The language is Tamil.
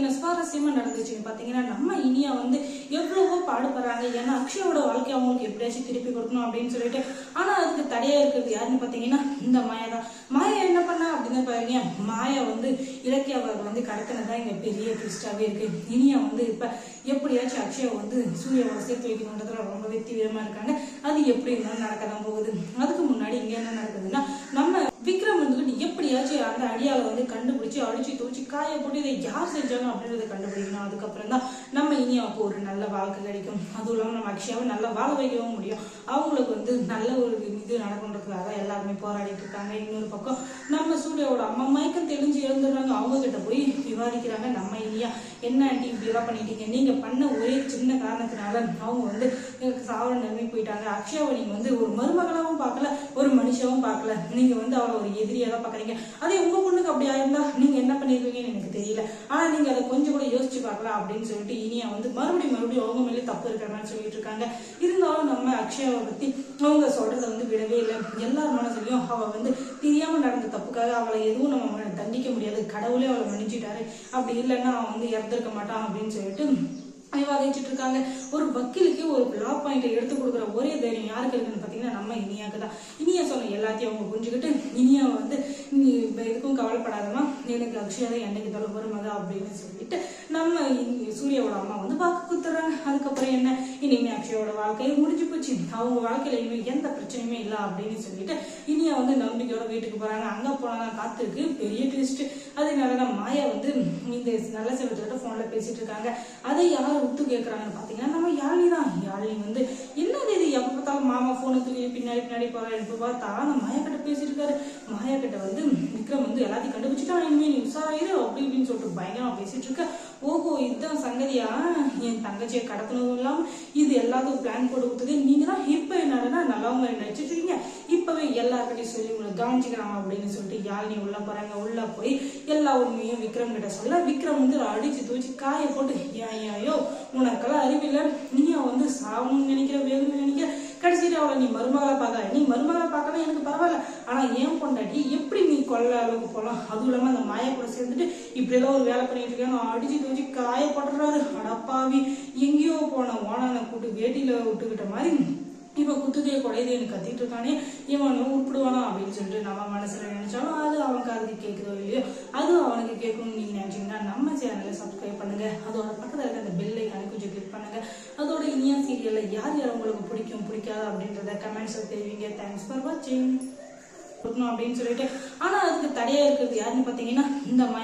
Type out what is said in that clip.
என்ன சுவாரஸ்யமா நடந்துச்சுன்னு பாத்தீங்கன்னா நம்ம இனியா வந்து எவ்வளவோ பாடுபடுறாங்க. ஏன்னா அக்ஷயோட வாழ்க்கை அவங்களுக்கு எப்படியாச்சும் திருப்பி கொடுக்கணும் அப்படின்னு சொல்லிட்டு ஆனா அதுக்கு தடையா இருக்கிறது யாருன்னு பாத்தீங்கன்னா இந்த மாயா தான். மாயா என்ன பண்ணா அப்படின்னு பாருங்க. மாயா வந்து இலக்கியாவை வந்து கடத்தினதான் இங்க பெரிய ட்விஸ்டாவே இருக்கு. இனியா வந்து இப்ப எப்படியாச்சும் அக்ஷயா வந்து சூர்யாவோட சேர்த்து வைக்கணுன்றதுல ரொம்பவே தீவிரமா இருக்காங்க. அது எப்படி இருந்தாலும் நடக்க தான் போகுது. அதுக்கு முன்னாடி இங்க என்ன நடக்குதுன்னா நம்ம அந்த ஐடியாவை வந்து கண்டுபிடிச்சு அடிச்சு தூச்சி காய போட்டு இதை யார் செஞ்சாங்க அப்படின்றத கண்டுபிடிக்கணும். அதுக்கப்புறம் தான் நம்ம இனியாவுக்கு ஒரு நல்ல வாழ்க்கை கிடைக்கும். அதுவும் இல்லாமல் நம்ம அக்ஷயாவை நல்லா வாழ வைக்கவும் முடியும். அவங்களுக்கு வந்து நல்ல ஒரு இது நடக்கணுன்றதுக்காக எல்லாருமே போராடிட்டு இருக்காங்க. இன்னொரு பக்கம் நம்ம சூர்யாவோட அம்மா மயக்கம் தெளிஞ்சு எழுந்துடுறாங்க. அவங்க விவாதிக்கிறாங்க. நம்ம இல்லையா என்ன ஆண்டி இப்படி எல்லாம் பண்ணிட்டீங்க? நீங்க பண்ண ஒரே சின்ன காரணத்தினால அவங்க வந்து எங்களுக்கு சாவர நிலைமை போயிட்டாங்க. அக்ஷயாவை நீங்க வந்து ஒரு மருமகளாவும் பார்க்கல ஒரு மனுஷாவும் பார்க்கல. நீங்க வந்து அவளை ஒரு எதிரியாக தான் பாக்குறீங்க அதே உங்க பொண்ணுக்கு அப்படி ஆயிருந்தா நீங்க என்ன பண்ணிருப்பீங்கன்னு எனக்கு தெரியல. ஆனா நீங்க அதை கொஞ்சம் கூட யோசிச்சு பார்க்கலாம் அப்படின்னு சொல்லிட்டு இனியா வந்து மறுபடியும் மறுபடியும் அவங்க மேலே தப்பு இருக்கிற மாதிரி சொல்லிட்டு இருக்காங்க. இருந்தாலும் நம்ம அக்ஷயாவை பத்தி அவங்க சொல்றதை வந்து விடவே இல்லை. எல்லார் மனசுலயும் அவ வந்து தெரியாம நடந்த தப்புக்காக அவளை எதுவும் நம்ம தண்டிக்க முடியாது. கடவுளே அவளை மன்னிச்சிட்டாரு. அப்படி இல்லைன்னா அவன் வந்து இறந்துருக்க மாட்டான் அப்படின்னு சொல்லிட்டு விவாதிச்சுட்டு இருக்காங்க ஒரு வக்கீலுக்கு ஒரு லா பாயிண்ட் எடுத்து கொடுக்குற ஒரே தைரியம் யாருக்கு இருக்குன்னு பார்த்தீங்கன்னா நம்ம இனியாக்கு தான். இனியா எல்லாத்தையும் அவங்க புரிஞ்சுக்கிட்டு இனியா வந்து நீ எதுக்கும் கவலைப்படாதமா எனக்கு அக்ஷயா தான் என்னைக்கு தொலை வருமக அப்படின்னு சொல்லிட்டு நம்ம இங்க சூர்யாவோட அம்மா வந்து வாக்கு குத்துறாங்க. அதுக்கப்புறம் என்ன? இனிமே அக்ஷயாவோட வாழ்க்கையை முடிஞ்சு போச்சு. அவங்க வாழ்க்கையில இனிமேல் எந்த பிரச்சனையுமே இல்லை அப்படின்னு சொல்லிட்டு இனியா வந்து நம்பிக்கையோட வீட்டுக்கு போறாங்க. அங்க போனா காத்திருக்கு. பெரிய ட்விஸ்ட் அதனால தான் மாயா வந்து இந்த நல்ல செல்வத்தோட போன்ல பேசிட்டு இருக்காங்க. அதை யார் ஒத்து கேட்கறாங்கன்னு பாத்தீங்கன்னா நம்ம யாழினி தான். யாழினி வந்து என்னது இது? மாமா ஃபோனை தூக்கி பின்னாடி பின்னாடி போறாரு இப்போ பார்த்தா அந்த மாயா கிட்ட பேசிட்டு மாயா கிட்ட வந்து விக்ரம் வந்து எல்லாத்தையும் கண்டுபிடிச்சிட்டான் இனிமே நீ உஷாராயிரு அப்படி இப்படின்னு சொல்லிட்டு பயங்கரமா பேசிட்டு இருக்க. ஓஹோ இதுதான் சங்கதியா? என் தங்கச்சியை கடத்தினதும் இல்லாம இது எல்லாத்துக்கும் பிளான் போட்டு கொடுத்தது. நீங்க தான் இப்ப என்னடனா நல்லவங்க நினைச்சிட்டு இருக்கீங்க. இப்பவே எல்லார்கிட்டையும் சொல்லி உங்களை கவனிச்சுக்கிறாங்க அப்படின்னு சொல்லிட்டு யாழினி உள்ள போறாங்க? உள்ள போய் எல்லா உண்மையும் விக்ரம் கிட்ட சொல்ல விக்ரம் வந்து அடிச்சு தூச்சி காய போட்டு ஏன் ஐயோ உனக்கெல்லாம் அறிவில்லை நீ வந்து சாவணும்னு நினைக்கிற வேணும்னு நினைக்கிற கடைசியில் அவளை நீ மருமகளை பார்க்க நீ மருமகளை பார்க்கவே எனக்கு பரவாயில்ல. ஆனால் ஏன் பொண்டாட்டி எப்படி நீ கொல்ல அளவுக்கு போகலாம் அதுவும் இல்லாமல் அந்த மாயா கூட சேர்ந்துட்டு இப்படி ஏதோ ஒரு வேலை பண்ணிட்டு இருக்கேன் அடிச்சு தோச்சி காயப்படுறாரு அடப்பாவி எங்கேயோ போன ஓனான கூட்டு வேட்டியில் விட்டுக்கிட்ட மாதிரி இப்ப குத்துதே குடையுதேன்னு கத்திட்டு இருக்கானே. இவன் உருப்பிடுவானா அப்படின்னு சொல்லிட்டு நம்ம மனசுல நினைச்சாலும் அது அவனுக்கு அது கேட்குதோ இல்லையோ அது அவனுக்கு கேட்கணும்னு நீங்க நினைச்சீங்கன்னா நம்ம சேனலை சப்ஸ்கிரைப் பண்ணுங்க. அதோட பக்கத்துல இருக்க அந்த பெல்லை கணக்கு கொஞ்சம் கிளிக் பண்ணுங்க. சீரியல்ல யார் யார் உங்களுக்கு பிடிக்கும் பிடிக்காது அப்படின்றத கமெண்ட்ஸில் தெரிவிங்க. தேங்க்ஸ் ஃபார் வாட்சிங் கொடுக்கணும் அப்படின்னு சொல்லிட்டு. ஆனா அதுக்கு தடையா இருக்கிறது யாருன்னு பாத்தீங்கன்னா இந்த மாதிரி